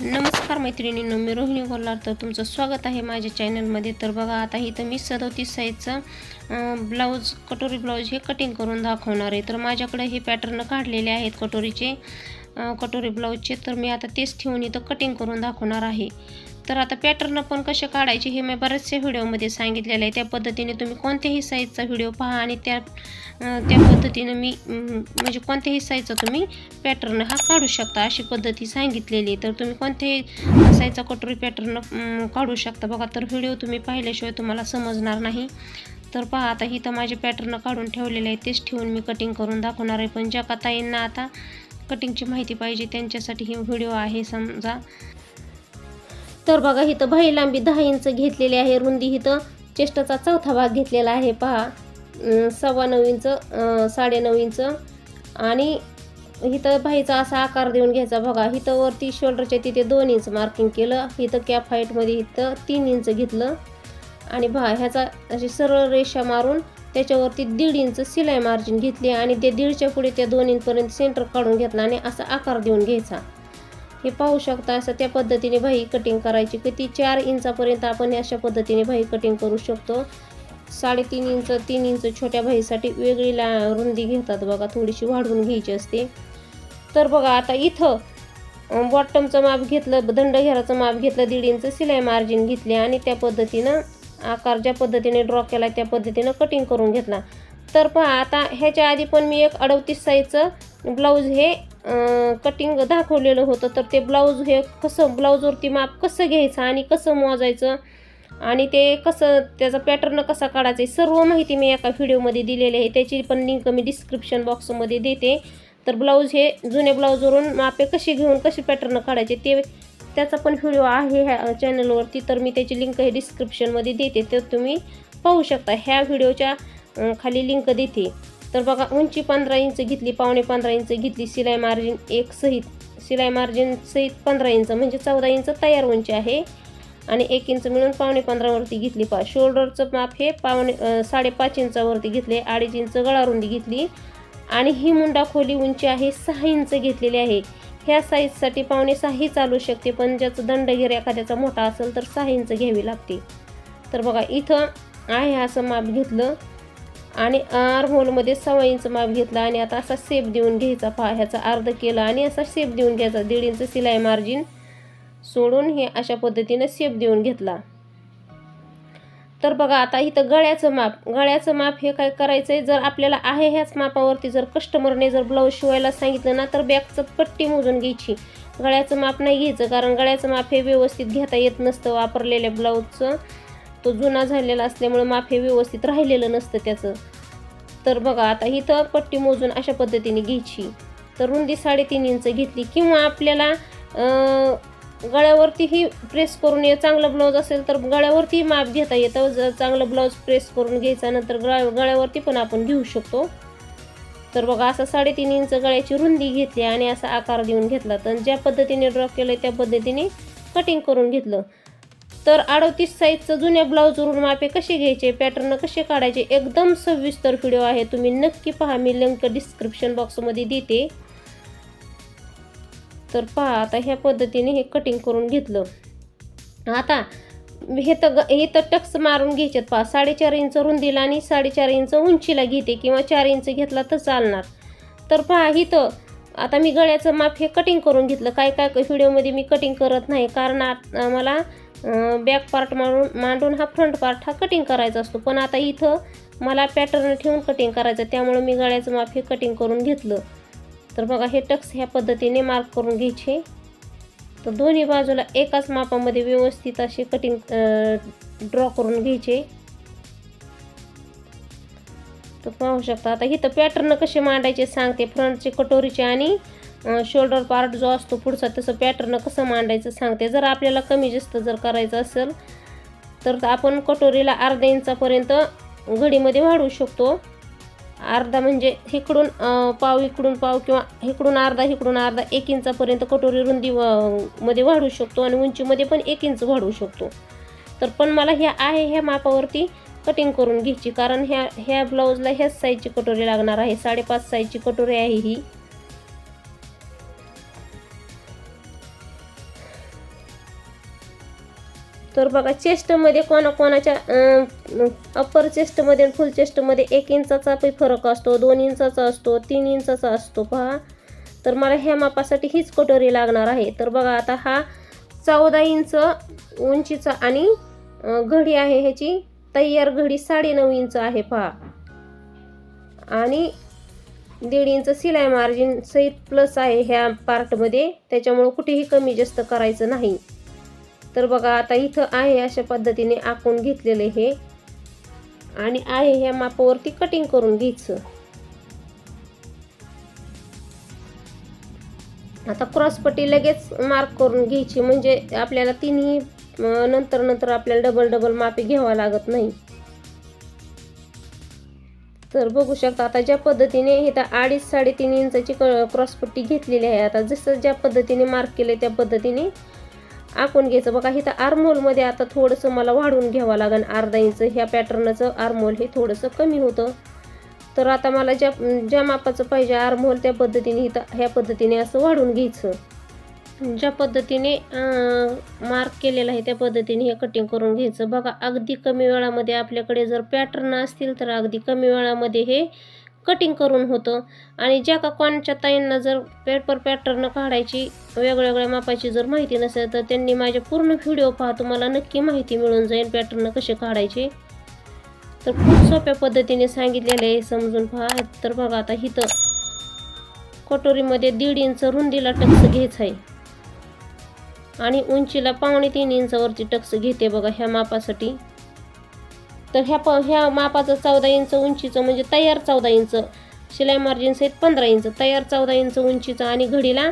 नमस्कार मैत्रिणींनो मी रोहिणी बोलणार तर तुमचं स्वागत आहे माझ्या चॅनलमध्ये. तर बघा आता इथं मी सदोतीस साईजचं ब्लाऊज कटोरी ब्लाऊज हे कटिंग करून दाखवणार आहे. तर माझ्याकडे हे पॅटर्न काढलेले आहेत कटोरीचे कटोरी ब्लाऊजचे. तर मी आता तेच ठेवून इथं कटिंग करून दाखवणार आहे. तर आता पॅटर्न पण कसे काढायचे हे मी बऱ्याचशा व्हिडिओमध्ये सांगितलेलं आहे. त्या पद्धतीने तुम्ही कोणत्याही साईजचा व्हिडिओ पहा आणि त्या त्या पद्धतीनं मी म्हणजे कोणत्याही साईजचा तुम्ही पॅटर्न हा काढू शकता अशी पद्धती सांगितलेली आहे. तर तुम्ही कोणत्याही साईजचा कटोरी पॅटर्न काढू शकता. बघा तर व्हिडिओ तुम्ही पाहिल्याशिवाय तुम्हाला समजणार नाही. तर पहा आता इथं माझे पॅटर्न काढून ठेवलेले आहे. तेच ठेवून मी कटिंग करून दाखवणार आहे. पण ज्या का आता कटिंगची माहिती पाहिजे त्यांच्यासाठी ही व्हिडिओ आहे समजा. तर बघा इथं भाई लांबी दहा इंच घेतलेली आहे रुंदी इथं. चेष्टाचा चौथा भाग घेतलेला आहे पहा. सव्वा नऊ इंच साडेनऊ इंच. आणि इथं भाईचा असा आकार देऊन घ्यायचा बघा. इथं वरती शोल्डरच्या तिथे दोन इंच मार्किंग केलं. इथं कॅप हाईटमध्ये इथं तीन इंच घेतलं. आणि भा ह्याचा अशी सरळ रेषा मारून त्याच्यावरती दीड इंच सिलाई मार्जिन घेतली आणि ते दीडच्या पुढे त्या दोन इंचपर्यंत सेंटर काढून घेतला आणि असा आकार देऊन घ्यायचा. हे पाहू शकता असं त्या पद्धतीने बाही कटिंग करायची. किती चार इंचापर्यंत आपण अशा पद्धतीने बाही कटिंग करू शकतो. साडेतीन इंच तीन इंच छोट्या बाहीसाठी वेगळी ला रुंदी घेतात बघा थोडीशी वाढवून घ्यायची असते. तर बघा आता इथं बॉटमचं माप घेतलं दंडघेराचं माप घेतलं दीड इंच सिलाई मार्जिन घेतली आणि त्या पद्धतीनं आकार ज्या पद्धतीने ड्रॉ केला त्या पद्धतीनं कटिंग करून घेतला. तर पहा आता ह्याच्या आधी पण मी एक अडतीस साईजचं ब्लाऊज हे कटिंग दाखवलेलं होतं. तर ते ब्लाऊज हे कसं ब्लाऊजवरती माप कसं घ्यायचं आणि कसं मोजायचं आणि ते कसं त्याचा पॅटर्न कसा काढायचा आहे सर्व माहिती मी एका व्हिडिओमध्ये दिलेली आहे. त्याची पण लिंक मी डिस्क्रिप्शन बॉक्समध्ये देते. तर ब्लाऊज हे जुन्या ब्लाऊजवरून मापे कशी घेऊन कसे पॅटर्न काढायचे ते त्याचा पण व्हिडिओ आहे ह्या चॅनलवरती तर मी त्याची लिंक हे डिस्क्रिप्शनमध्ये देते. तर तुम्ही पाहू शकता. ह्या व्हिडिओच्या खाली लिंक देते. तर बघा उंची पंधरा इंच घेतली पावणे पंधरा इंच घेतली शिलाई मार्जिन एक सहित शिलाई मार्जिन सहित पंधरा इंच म्हणजे चौदा इंच तयार उंची आहे. आणि एक इंच मिळून पावणे पंधरावरती घेतली. पा शोल्डरचं माप हे पावणे साडेपाच इंचावरती घेतले अडीच इंच गळारुंदी घेतली. आणि ही मुंडा खोली उंची आहे सहा इंच घेतलेली आहे. ह्या साईजसाठी पावणे सहाही चालू शकते पण ज्याचं दंडगिर एखाद्याचा मोठा असेल तर सहा इंच घ्यावी लागते. तर बघा इथं आहे असं माप घेतलं. आणि आर्महोलमध्ये सव्वा इंच माप घेतला आणि आता असा सेप देऊन घ्यायचा. पहा ह्याचा अर्ध केला आणि असा सेप देऊन घ्यायचा. दीड इंच सिलाई मार्जिन सोडून हे अशा पद्धतीने सेप देऊन घेतला. तर बघा आता इथं गळ्याचं माप. गळ्याचं माप हे काय करायचं आहे जर आपल्याला आहे ह्याच मापावरती जर कस्टमरने जर ब्लाऊज शिवायला सांगितलं ना तर बॅगचं पट्टी मोजून घ्यायची. गळ्याचं माप नाही घ्यायचं कारण गळ्याचं माप हे व्यवस्थित घेता येत नसतं वापरलेल्या ब्लाऊजचं तो जुना झालेला असल्यामुळे माप हे व्यवस्थित राहिलेलं नसतं त्याचं. तर बघा आता इथं पट्टी मोजून अशा पद्धतीने घ्यायची. तर रुंदी साडेतीन इंच घेतली किंवा आपल्याला गळ्यावरतीही प्रेस करून ये चांगलं ब्लाऊज असेल तर गळ्यावरती माप घेता येतं. जर चांगलं ब्लाऊज प्रेस करून घ्यायचा नंतर गळा गळ्यावरती पण आपण घेऊ शकतो. तर बघा असं साडेतीन इंच गळ्याची रुंदी घेतली आणि असा आकार देऊन घेतला. तर ज्या पद्धतीने ड्रॉ केलं त्या पद्धतीने कटिंग करून घेतलं. तर अडतीस साईजचं जुन्या ब्लाऊजवरून मापे कसे घ्यायचे पॅटर्न कसे काढायचे एकदम सविस्तर व्हिडिओ आहे. तुम्ही नक्की पहा मी लिंक डिस्क्रिप्शन बॉक्समध्ये देते. तर पहा आता ह्या पद्धतीने हे कटिंग करून घेतलं. आता हे तर ग- हे तर टक्स मारून घ्यायचेत. पहा साडेचार इंच रुंदीला आणि साडेचार इंच उंचीला घेते किंवा चार इंच घेतला तर चालणार. तर पहा इथं आता मी गळ्याचं माप हे कटिंग करून घेतलं. काय काय व्हिडिओमध्ये मी कटिंग करत नाही. कारण मला बॅक पार्ट मांडून मांडून हा फ्रंट पार्ट हा कटिंग करायचा असतो. पण आता इथं मला पॅटर्न ठेवून कटिंग करायचं त्यामुळे मी गळ्याचं माप हे कटिंग करून घेतलं. तर बघा हे टक्स ह्या पद्धतीने मार्क करून घ्यायचे. तर दोन्ही बाजूला एकाच मापामध्ये व्यवस्थित असे कटिंग ड्रॉ करून घ्यायचे. तर पाहू शकता आता इथं पॅटर्न कसे मांडायचे सांगते. फ्रंटचे कटोरीचे आणि शोल्डर पार्ट जो असतो पुढचा तसं पॅटर्न कसं मांडायचं सांगते. जर आपल्याला कमी जास्त जर करायचं असेल तर आपण कटोरीला अर्धा इंचापर्यंत घडीमध्ये वाढवू शकतो. अर्धा म्हणजे इकडून पाव इकडून पाव किंवा इकडून अर्धा इकडून अर्धा एक इंचापर्यंत कटोरी रुंदी मध्ये वाढवू शकतो आणि उंचीमध्ये पण एक इंच वाढवू शकतो. तर पण मला ह्या आहे ह्या मापावरती कटिंग करून घ्यायची. कारण ह्या ह्या ब्लाऊजला ह्याच साईजची कटोरी लागणार आहे. साडेपाच साईजची कटोरी आहे ही. तर बघा चेस्टमध्ये कोणाकोणाच्या अप्पर चेस्टमध्ये आणि फुल चेस्टमध्ये एक इंचाचा पण फरक असतो दोन इंचाचा असतो तीन इंचाचा असतो. पहा तर मला ह्या मापासाठी हीच कटोरी लागणार आहे. तर बघा आता हा चौदा इंच उंचीचा आणि घडी आहे ह्याची. तयार घडी साडेनऊ इंच आहे पहा. आणि दीड इंच सिलाई मार्जिन सहित प्लस आहे ह्या पार्टमध्ये त्याच्यामुळं कुठेही कमी जास्त करायचं नाही. तर बघा आता इथं आहे अशा पद्धतीने आखून घेतलेले हे. आणि आहे ह्या मापावरती कटिंग करून घ्यायचं. आता क्रॉसपट्टी लगेच मार्क करून घ्यायची म्हणजे आपल्याला तिन्ही नंतर नंतर आपल्याला डबल डबल मापे घ्यावा लागत नाही. तर बघू शकता आता ज्या पद्धतीने हे तर अडीच साडेतीन इंचाची क- क्रॉसपट्टी घेतलेली आहे. आता जसं ज्या पद्धतीने मार्क केले त्या पद्धतीने आखून घ्यायचं. बघा इथं आर्मोलमध्ये आता थोडंसं मला वाढवून घ्यावं लागेल अर्धा इंच. ह्या पॅटर्नचं आर्मोल हे थोडंसं कमी होतं. तर आता मला ज्या ज्या मापाचं पाहिजे आर्मोल त्या पद्धतीने इथं ह्या पद्धतीने असं वाढवून घ्यायचं. ज्या पद्धतीने मार्क केलेलं आहे त्या पद्धतीने हे कटिंग करून घ्यायचं. बघा अगदी कमी वेळामध्ये आपल्याकडे जर पॅटर्न असतील तर अगदी कमी वेळामध्ये हे कटिंग करून होतं. आणि ज्या का कोणच्या ताईंना जर पेपर पॅटर्न काढायची वेगवेगळ्या मापाची जर माहिती नसेल तर त्यांनी माझे पूर्ण व्हिडिओ पहा तुम्हाला नक्की माहिती मिळून जाईल पॅटर्न कसे काढायचे. तर खूप सोप्या पद्धतीने सांगितलेले आहे समजून पहा. तर बघा आता इथं कटोरीमध्ये दीड इंच रुंदीला टक्स घ्यायचं आहे. आणि उंचीला पावणे तीन इंचावरती टक्स घेते बघा ह्या मापासाठी. तर ह्या प ह्या मापाचं चौदा इंच उंचीचं म्हणजे तयार चौदा इंच. शिलाई मार्जिन सहित पंधरा इंच. तयार चौदा इंच उंचीचं आणि घडीला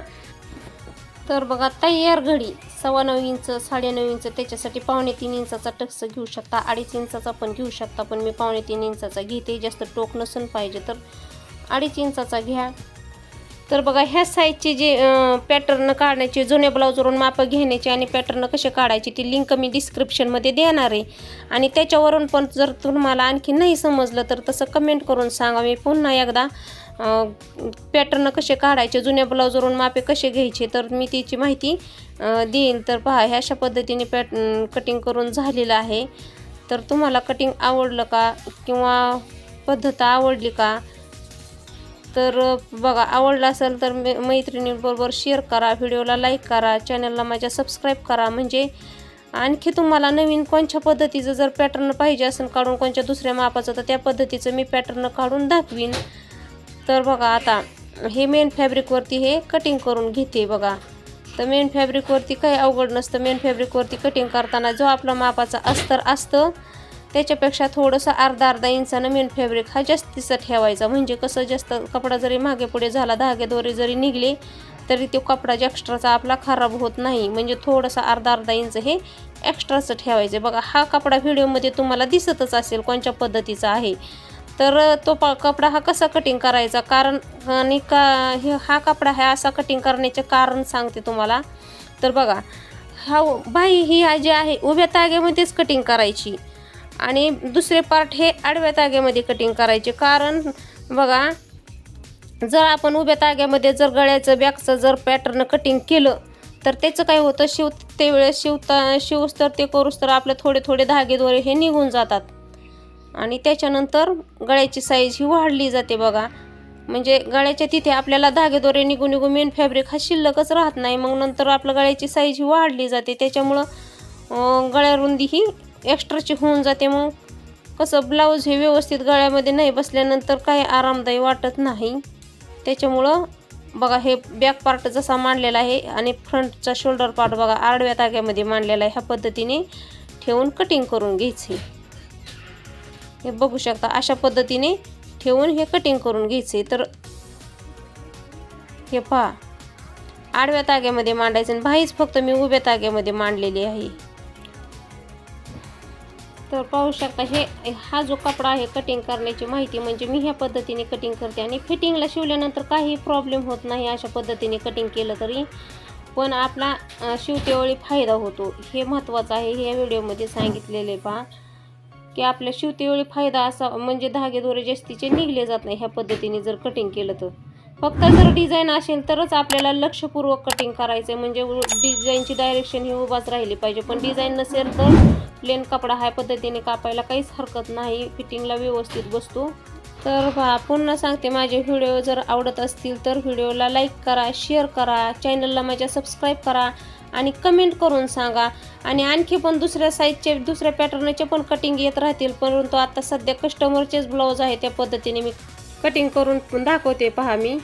तर बघा तयार घडी सव्वा नऊ इंच साडेनऊ इंच त्याच्यासाठी पावणे तीन इंचाचा टक्स घेऊ शकता अडीच इंचाचा पण घेऊ शकता पण मी पावणे तीन इंचाचा घेते जास्त टोक नसून पाहिजे तर अडीच इंचाचा घ्या. तर बघा ह्या साईजची जी पॅटर्न काढण्याची जुन्या ब्लाऊजवरून मापं घेण्याचे आणि पॅटर्न कसे काढायचे ती लिंक मी डिस्क्रिप्शनमध्ये देणार आहे. आणि त्याच्यावरून पण जर तुम्हाला आणखी नाही समजलं तर तसं कमेंट करून सांगा. मी पुन्हा एकदा पॅटर्न कसे काढायचे जुन्या ब्लाऊजवरून मापे कसे घ्यायचे तर मी त्याची माहिती देईन. तर पहा ह्या अशा पद्धतीने पॅट कटिंग करून झालेलं आहे. तर तुम्हाला कटिंग आवडलं का किंवा पद्धत आवडली का तर बघा आवडलं असेल तर मे मैत्रिणींबरोबर शेअर करा व्हिडिओला लाईक करा चॅनलला माझ्या सबस्क्राईब करा. म्हणजे आणखी तुम्हाला नवीन कोणत्या पद्धतीचं जर पॅटर्न पाहिजे असेल काढून कोणत्या दुसऱ्या मापाचं तर त्या पद्धतीचं मी पॅटर्न काढून दाखवीन. तर बघा आता हे मेन फॅब्रिकवरती हे कटिंग करून घेते बघा. तर मेन फॅब्रिकवरती काही अवघड नसतं. मेन फॅब्रिकवरती कटिंग करताना जो आपला मापाचा अस्तर असतं त्याच्यापेक्षा थोडंसं अर्धा अर्धा इंचानं मेन फॅब्रिक हा जास्तीचा ठेवायचा. म्हणजे कसं जास्त कपडा जरी मागे पुढे झाला धागेदोरे जरी निघले तरी तो कपडा जे एक्स्ट्राचा आपला खराब होत नाही. म्हणजे थोडंसं अर्धा अर्धा इंच हे एक्स्ट्राचं ठेवायचं. बघा हा कपडा व्हिडिओमध्ये तुम्हाला दिसतच असेल कोणत्या पद्धतीचा आहे. तर तो प कपडा हा कसा कटिंग करायचा? कारण आणि का हे हा कपडा हा असा कटिंग करण्याचे कारण सांगते तुम्हाला. तर बघा हा बाई ही जी आहे उभ्या ताग्यामध्येच कटिंग करायची. आणि दुसरे पार्ट हे आडव्या ताग्यामध्ये कटिंग करायचे. कारण बघा जर आपण उभ्या ताग्यामध्ये जर गळ्याचं बॅगचं जर पॅटर्न कटिंग केलं तर त्याचं काय होतं? शिव ते वेळेस शिवता शिवस तर ते करूस तर आपले थोडे थोडे धागेदोरे हे निघून जातात. आणि त्याच्यानंतर गळ्याची साईज ही वाढली जाते बघा. म्हणजे गळ्याच्या तिथे आपल्याला धागेद्वारे निघून निघून मेन फॅब्रिक हा शिल्लकच राहत नाही. मग नंतर आपलं गळ्याची साईज ही वाढली जाते. त्याच्यामुळं गळ्या रुंदी ही एक्स्ट्राची होऊन जाते मग. कसं ब्लाऊज हे व्यवस्थित गळ्यामध्ये नाही बसल्यानंतर काही आरामदायी वाटत नाही. त्याच्यामुळं बघा हे बॅक पार्ट जसा मांडलेला आहे आणि फ्रंटचा शोल्डर पार्ट बघा आडव्या ताग्यामध्ये मांडलेला आहे. ह्या पद्धतीने ठेवून कटिंग करून घ्यायचे. हे बघू शकता अशा पद्धतीने ठेवून हे कटिंग करून घ्यायचे. तर हे पहा आडव्या ताग्यामध्ये मांडायचं आणि बाहीच फक्त मी उभ्या ताग्यामध्ये मांडलेली आहे. तर पाहू शकता हे हा जो कपडा आहे कटिंग करण्याची माहिती म्हणजे मी ह्या पद्धतीने कटिंग करते आणि फिटिंगला शिवल्यानंतर काही प्रॉब्लेम होत नाही अशा पद्धतीने कटिंग केलं तरी. पण आपला शिवतेवेळी फायदा होतो. हे महत्त्वाचं आहे हे या व्हिडिओमध्ये सांगितलेले पहा. की आपल्या शिवतेवेळी फायदा असा म्हणजे धागे दोरे जास्तीचे निघले जात नाही ह्या पद्धतीने जर कटिंग केलं तर. फक्त जर डिझाईन असेल तरच आपल्याला लक्षपूर्वक कटिंग करायचं आहे म्हणजे डिझाईनची डायरेक्शन ही उभाच राहिली पाहिजे. पण डिझाईन नसेल तर प्लेन कपडा ह्या पद्धतीने कापायला काहीच हरकत नाही. फिटिंगला व्यवस्थित बसतो. तर पहा पुन्हा सांगते माझे व्हिडिओ जर आवडत असतील तर व्हिडिओला लाईक करा शेअर करा चॅनलला माझ्या सबस्क्राईब करा आणि कमेंट करून सांगा. आणि आणखी पण दुसऱ्या साईजचे दुसऱ्या पॅटर्नचे पण कटिंग येत राहतील. परंतु आता सध्या कस्टमरचेच ब्लाऊज आहे त्या पद्धतीने मी कटिंग करून दाखवते पहा मी.